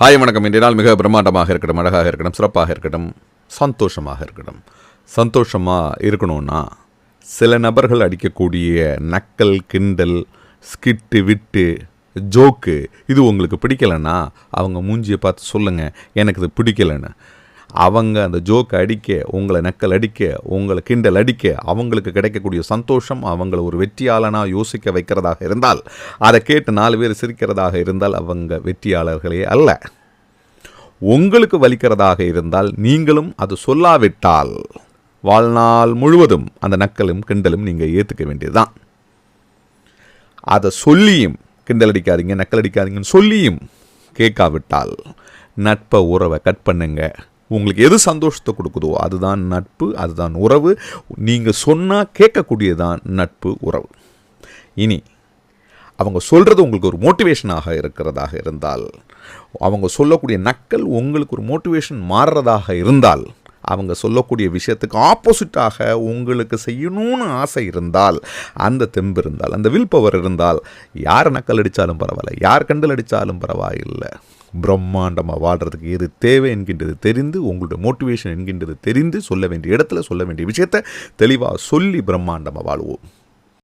Hi வணக்கம். இன்றைய நாள் மிக பிரம்மாண்டமாக இருக்கட்டும் அழகாக இருக்கட்டும் சிறப்பாக இருக்கட்டும் சந்தோஷமாக இருக்கட்டும். சந்தோஷமாக இருக்கணும்னா சில நபர்கள் அடிக்கக்கூடிய நக்கல் கிண்டல் ஸ்கிட்டு விட்டு ஜோக்கு இது உங்களுக்கு பிடிக்கலைன்னா அவங்க மூஞ்சியை பார்த்து சொல்லுங்கள் எனக்கு இது பிடிக்கலைன்னு. அவங்க அந்த ஜோக் அடிக்க உங்களை நக்கல் அடிக்க உங்களை கிண்டல் அடிக்க அவங்களுக்கு கிடைக்கக்கூடிய சந்தோஷம் அவங்களை ஒரு வெற்றியாளனாக யோசிக்க வைக்கிறதாக இருந்தால் அதை கேட்டு நாலு பேர் சிரிக்கிறதாக இருந்தால் அவங்க வெற்றியாளர்களே அல்ல. உங்களுக்கு வலிக்கிறதாக இருந்தால் நீங்களும் அது சொல்லாவிட்டால் வாழ்நாள் முழுவதும் அந்த நக்கலும் கிண்டலும் நீங்கள் ஏற்றுக்க வேண்டியதுதான். அதை சொல்லியும் கிண்டல் அடிக்காதீங்க நக்கல் அடிக்காதீங்கன்னு சொல்லியும் கேட்காவிட்டால் நட்பை உறவை கட் பண்ணுங்கள் உங்களுக்கு எது சந்தோஷத்தை கொடுக்குதோ அதுதான் நட்பு அதுதான் உறவு. நீங்கள் சொன்னால் கேட்கக்கூடியதான் நட்பு உறவு. இனி அவங்க சொல்கிறது உங்களுக்கு ஒரு மோட்டிவேஷனாக இருக்கிறதாக இருந்தால் அவங்க சொல்லக்கூடிய நக்கல் உங்களுக்கு ஒரு மோட்டிவேஷன் மாறுறதாக இருந்தால் அவங்க சொல்லக்கூடிய விஷயத்துக்கு ஆப்போசிட்டாக உங்களுக்கு செய்யணும்னு ஆசை இருந்தால் அந்த தெம்பு இருந்தால் அந்த வில் பவர் இருந்தால் யார் நக்கல் அடித்தாலும் பரவாயில்ல யார் கண்டல் அடித்தாலும் பரவாயில்லை. பிரம்மாண்டமாக வாழ்கிறதுக்கு எது தேவை என்கின்றது தெரிந்து உங்களுடைய மோட்டிவேஷன் என்கின்றது தெரிந்து சொல்ல வேண்டிய இடத்துல சொல்ல வேண்டிய விஷயத்தை தெளிவாக சொல்லி பிரம்மாண்டமாக வாழ்வோம்.